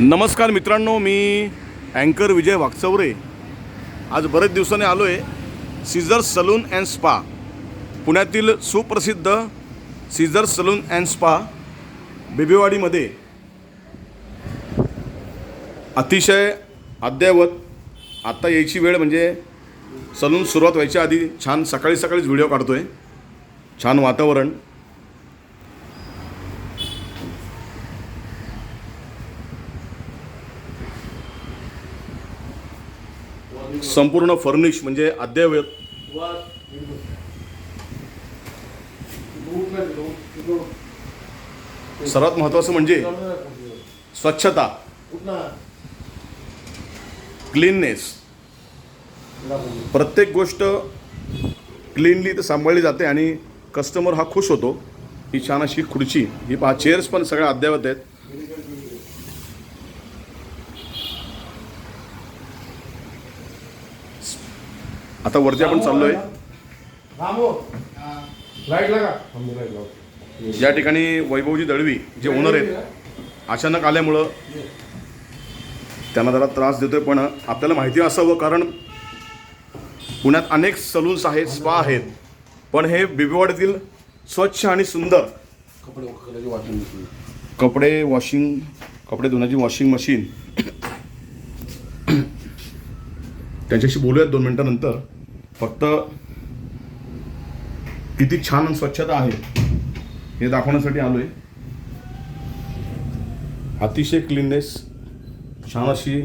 नमस्कार मित्रांनो मी अँकर विजय वागचौरे आज बरेच दिवसांनी आलो आहे सीझर सलून अँड स्पा पुण्यातील सुप्रसिद्ध सीझर सलून अँड स्पा बेबीवाडीमध्ये अतिशय अद्ययावत आत्ता यायची वेळ म्हणजे सलून सुरुवात व्हायच्या आधी छान सकाळी सकाळीच व्हिडिओ काढतो आहे छान वातावरण. संपूर्ण फर्निश म्हणजे अद्ययावत. सर्वात महत्त्वाचं म्हणजे स्वच्छता. क्लीननेस प्रत्येक गोष्ट क्लीनली तर सांभाळली जाते आणि कस्टमर हा खुश होतो. ही छान अशी खुर्ची ही पहा चेअर्स पण सगळ्या अद्ययावत आहेत. आता वरती आपण चाललोय. लाइट लगा. या ठिकाणी वैभवजी दळवी जे ओनर आहेत अचानक आल्यामुळं त्यांना जरा त्रास देतोय पण आपल्याला माहिती असावं कारण पुण्यात अनेक सलून्स आहेत स्पा आहेत. पण हे बिबीवाडीतील स्वच्छ आणि सुंदर कपडे कपडे वॉशिंग कपडे धुण्याची वॉशिंग मशीन त्यांच्याशी बोलूयात दोन मिनटानंतर. फक्त किती छान आणि स्वच्छता आहे हे दाखवण्यासाठी आलोय. अतिशय क्लीननेस छान अशी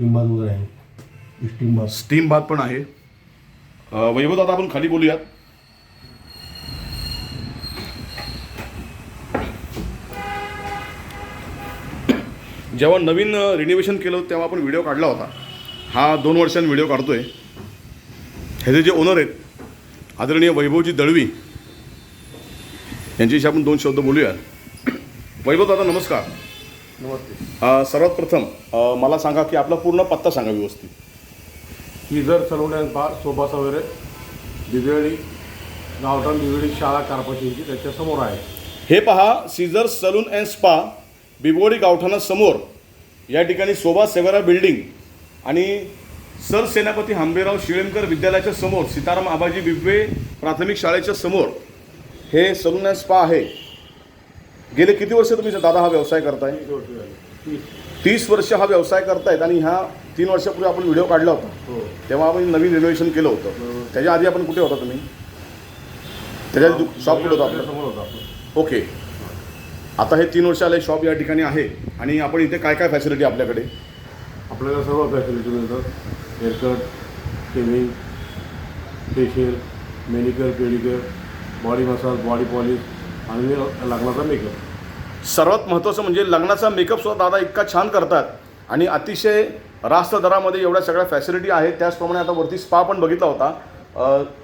वगैरे आहे. स्टीम बाथ पण आहे. वैभव दादा आपण खाली बोलूयात. जेव्हा नवीन रिनोव्हेशन केलं तेव्हा आपण व्हिडिओ काढला होता. हा दोन वर्षांनी व्हिडिओ काढतोय. ह्याचे जे ओनर आहेत आदरणीय वैभवजी दळवी यांच्याशी आपण दोन शब्द बोलूया. वैभव दादा नमस्कार. नमस्ते. सर्वात प्रथम मला सांगा की आपला पूर्ण पत्ता सांगा व्यवस्थित. सीझर सलून अँड बार सोफासा वगैरे बिबेळी गावठाण बिबेळी शाळा कारपाटीची त्याच्यासमोर आहे. हे पहा सीझर सलून अँड स्पा बिबोडी गावठाणासमोर या ठिकाणी शोभा सेवारा बिल्डिंग आणि सर सेनापती हांबेराव शिळेमकर विद्यालयाच्या समोर सीताराम आबाजी बिबवे प्राथमिक शाळेच्या समोर हे सलून अँड स्पा आहे. गेले किती वर्ष तुम्ही दादा हा व्यवसाय करताय? तीस वर्ष हा व्यवसाय करतायत आणि ह्या तीन वर्षापूर्वी आपण व्हिडिओ काढला होता. हो. तेव्हा आपण नवीन रिनोव्हेशन केलं होतं. बरोबर. त्याच्या आधी आपण कुठे होता तुम्ही? त्याच्या शॉप कुठे होता ओके. आता हे तीन वर्ष आले शॉप या ठिकाणी आहे. आणि आपण इथे काय काय फॅसिलिटी आपल्याकडे? आपल्याला सर्व फॅसिलिटी मिळतात. Haircut shaving facial manicure pedicure body massage body polish आणि लग्नाचा मेकअप सर्वात महत्त्वाचं म्हणजे लग्नाचा मेकअप सुद्धा दादा इतका छान करतात. आणि अतिशय रास्त दरामध्ये एवढ्या सगळ्या फॅसिलिटी आहेत. त्याचप्रमाणे आता वरती स्पा पण बघितला होता.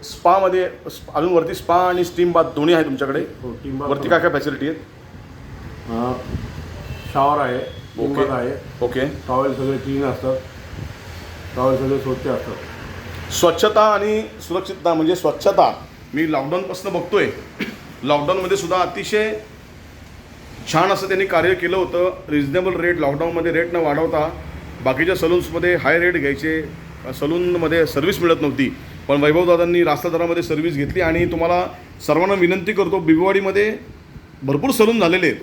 स्पामध्ये स्प- अजून वरती स्पा आणि स्टीम बाथ दोन्ही आहे तुमच्याकडे. हो वरती काय काय फॅसिलिटी आहेत? शॉवर आहे. टिंबात आहे. ओके. टॉवेल सगळे क्लीन असतात. टॉवेल सगळे स्वच्छ असतात. स्वच्छता आणि सुरक्षितता म्हणजे स्वच्छता. मी लॉकडाऊनपासून बघतोय. लॉकडाऊनमध्ये सुद्धा अतिशय छान असं त्यांनी कार्य केलं होतं. रिजनेबल रेट लॉकडाऊनमध्ये रेट न वाढवता बाकीच्या सलून्समध्ये हाय रेट घ्यायचे. सलूनमध्ये सर्व्हिस मिळत नव्हती. पण वैभवदादांनी रास्त दरामध्ये सर्व्हिस घेतली आणि तुम्हाला सर्वांना विनंती करतो बिबवाडीमध्ये भरपूर सलून झालेले आहेत.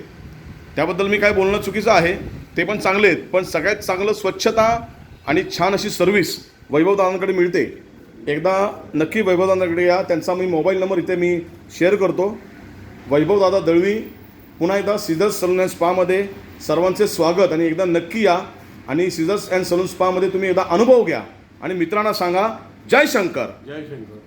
त्याबद्दल मी काय बोलणं चुकीचं आहे? ते पण चांगले आहेत. पण सगळ्यात चांगलं स्वच्छता आणि छान अशी सर्व्हिस वैभवदादांकडे मिळते. एकदा नक्की वैभवदादांकडे या. त्यांचा मी मोबाईल नंबर इथे मी शेअर करतो. वैभवदादा दळवी पुन्हा एकदा सिझर्स सलून अँड स्पामध्ये सर्वांचे स्वागत आणि एकदा नक्की या. आणि सिझर्स अँड सलून स्पामध्ये तुम्ही एकदा अनुभव घ्या. आणि मित्रांना सांगा जय शंकर. जय शंकर.